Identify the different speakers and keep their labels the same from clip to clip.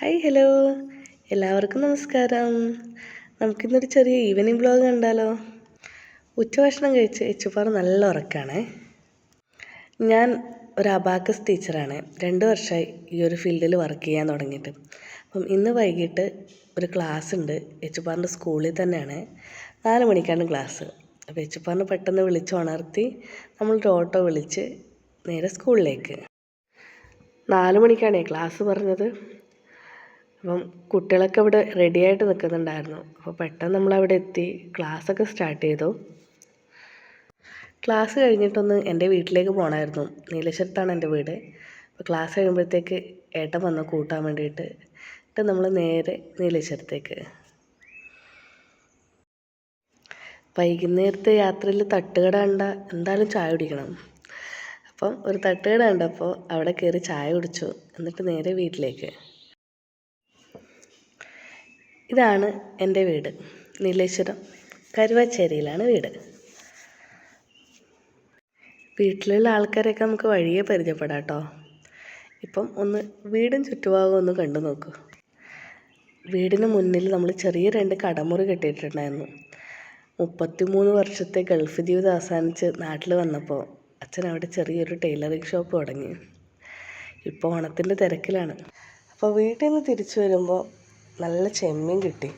Speaker 1: Hi hello. എല്ലാവർക്കും നമസ്കാരം. നമുക്കിന്നൊരു ചെറിയ ഈവനിങ് ബ്ലോഗ് കണ്ടാലോ? ഉച്ചഭക്ഷണം കഴിച്ച് എച്ചുപ്പാർ നല്ല ഉറക്കമാണ് ഞാൻ ഒരു അബാക്കസ് ടീച്ചറാണ്. രണ്ട് വർഷമായി ഈ ഒരു ഫീൽഡിൽ വർക്ക് ചെയ്യാൻ തുടങ്ങിയിട്ട്. അപ്പം ഇന്ന് വൈകിട്ട് ഒരു ക്ലാസ് ഉണ്ട്. എച്ചുപ്പാറിന്റെ സ്കൂളിൽ തന്നെയാണ്. നാല് മണിക്കാണ് ക്ലാസ്. അപ്പോൾ എച്ചുപ്പാറിനെ പെട്ടെന്ന് വിളിച്ച് ഉണർത്തി ഒരു ഓട്ടോ വിളിച്ച് നേരെ സ്കൂളിലേക്ക്. നാല് മണിക്കാണേ ക്ലാസ് പറഞ്ഞത്. അപ്പം കുട്ടികളൊക്കെ ഇവിടെ റെഡിയായിട്ട് നിൽക്കുന്നുണ്ടായിരുന്നു. അപ്പോൾ പെട്ടെന്ന് നമ്മൾ അവിടെ എത്തി ക്ലാസ്സൊക്കെ സ്റ്റാർട്ട് ചെയ്തു. ക്ലാസ് കഴിഞ്ഞിട്ടൊന്ന് എന്റെ വീട്ടിലേക്ക് പോകണമായിരുന്നു നീലശ്വരത്താണ് എന്റെ വീട്. അപ്പോൾ ക്ലാസ് കഴിയുമ്പോഴത്തേക്ക് ഏട്ടൻ വന്ന് കൂട്ടാൻ വേണ്ടിയിട്ട് എന്നിട്ട് നമ്മൾ നേരെ നീലേശ്വരത്തേക്ക് വൈകുന്നേരത്തെ യാത്രയിൽ തട്ടുകട കണ്ട എന്തായാലും ചായ കുടിക്കണം. അപ്പം ഒരു തട്ടുകട കണ്ടപ്പോൾ അവിടെ കയറി ചായ കുടിച്ചു. എന്നിട്ട് നേരെ വീട്ടിലേക്ക്. ഇതാണ് എന്റെ വീട് നീലേശ്വരം കരുവാച്ചേരിയിലാണ് വീട്. വീട്ടിലുള്ള ആൾക്കാരെയൊക്കെ നമുക്ക് വഴിയെ പരിചയപ്പെടാം കേട്ടോ ഇപ്പം ഒന്ന് വീടും ചുറ്റുഭാഗവും ഒന്ന് കണ്ടു നോക്കൂ. വീടിന് മുന്നിൽ നമ്മൾ ചെറിയ രണ്ട് കടമുറി കെട്ടിയിട്ടുണ്ടായിരുന്നു. മുപ്പത്തിമൂന്ന് വർഷത്തെ ഗൾഫ് ജീവിതം അവസാനിച്ച് നാട്ടിൽ വന്നപ്പോൾ അച്ഛൻ അവിടെ ചെറിയൊരു ടൈലറിങ് ഷോപ്പ് തുടങ്ങി. ഇപ്പോൾ ഓണത്തിന്റെ തിരക്കിലാണ്. അപ്പോൾ വീട്ടിൽ നിന്ന് തിരിച്ചു വരുമ്പോൾ നല്ല ചെമ്മീൻ കിട്ടി.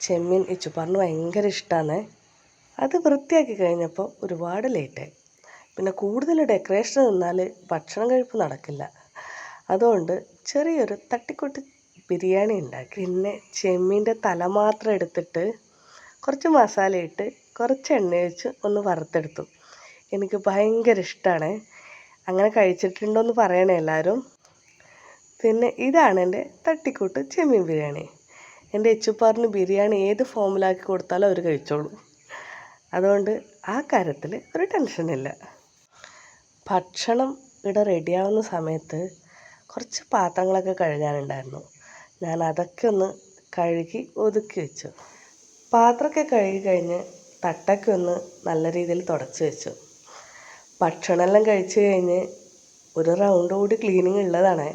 Speaker 1: ചെമ്മീൻ ഇച്ചുപ്പാറിന് ഭയങ്കര ഇഷ്ടമാണ് അത് വൃത്തിയാക്കി കഴിഞ്ഞപ്പോൾ ഒരുപാട് ലേറ്റായി. പിന്നെ കൂടുതൽ ഡെക്കറേഷൻ നിന്നാൽ ഭക്ഷണം കഴിപ്പ് നടക്കില്ല. അതുകൊണ്ട് ചെറിയൊരു തട്ടിക്കൊട്ടി ബിരിയാണി ഉണ്ടാക്കി. പിന്നെ ചെമ്മീന്റെ തല മാത്രം എടുത്തിട്ട് കുറച്ച് മസാല ഇട്ട് കുറച്ച് എണ്ണ ഒഴിച്ച് ഒന്ന് വറുത്തെടുത്തു. എനിക്ക് ഭയങ്കര ഇഷ്ടമാണ് അങ്ങനെ കഴിച്ചിട്ടുണ്ടോ എന്ന് പറയണേ എല്ലാവരും. പിന്നെ ഇതാണ് എന്റെ തട്ടിക്കൂട്ട് ചെമ്മീൻ ബിരിയാണി. എന്റെ എച്ചുപ്പാറിന് ബിരിയാണി ഏത് ഫോമിലാക്കി കൊടുത്താലും അവർ കഴിച്ചോളും. അതുകൊണ്ട് ആ കാര്യത്തിൽ ഒരു ടെൻഷനില്ല ഭക്ഷണം ഇവിടെ റെഡിയാവുന്ന സമയത്ത് കുറച്ച് പാത്രങ്ങളൊക്കെ കഴുകാനുണ്ടായിരുന്നു. ഞാൻ അതൊക്കെ ഒന്ന് കഴുകി ഒതുക്കി വെച്ചു. പാത്രമൊക്കെ കഴുകി കഴിഞ്ഞ് തട്ടൊക്കെ ഒന്ന് നല്ല രീതിയിൽ തുടച്ച് വെച്ചു. ഭക്ഷണമെല്ലാം കഴിച്ച് കഴിഞ്ഞ് ഒരു റൗണ്ട് കൂടി ക്ലീനിങ് ഉള്ളതാണ്.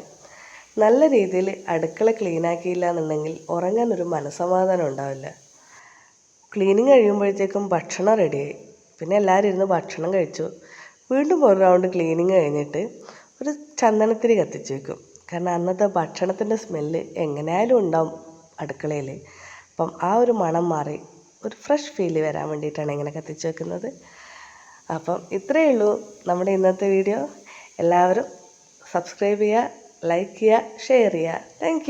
Speaker 1: നല്ല രീതിയിൽ അടുക്കള ക്ലീൻ ആക്കിയില്ല എന്നുണ്ടെങ്കിൽ ഉറങ്ങാൻ ഒരു മനസ്സമാധാനം ഉണ്ടാവില്ല. ക്ലീനിങ് കഴിയുമ്പോഴത്തേക്കും ഭക്ഷണം റെഡിയായി പിന്നെ എല്ലാവരും ഇരുന്ന് ഭക്ഷണം കഴിച്ചു. വീണ്ടും ഒരു റൗണ്ട് ക്ലീനിങ് കഴിഞ്ഞിട്ട് ഒരു ചന്ദനത്തിരി കത്തിച്ച് വെക്കും. കാരണം അന്നത്തെ ഭക്ഷണത്തിന്റെ സ്മെല്ല് എങ്ങനെയായാലും ഉണ്ടാവും അടുക്കളയിൽ. അപ്പം ആ ഒരു മണം മാറി ഒരു ഫ്രഷ് ഫീൽ വരാൻ വേണ്ടിയിട്ടാണ് ഇങ്ങനെ കത്തിച്ച് വെക്കുന്നത്. അപ്പം ഇത്രയേ ഉള്ളൂ നമ്മുടെ ഇന്നത്തെ വീഡിയോ എല്ലാവരും സബ്സ്ക്രൈബ് ചെയ്യുക. ലൈക്ക് ചെയ്യുക ഷെയർ ചെയ്യുക താങ്ക്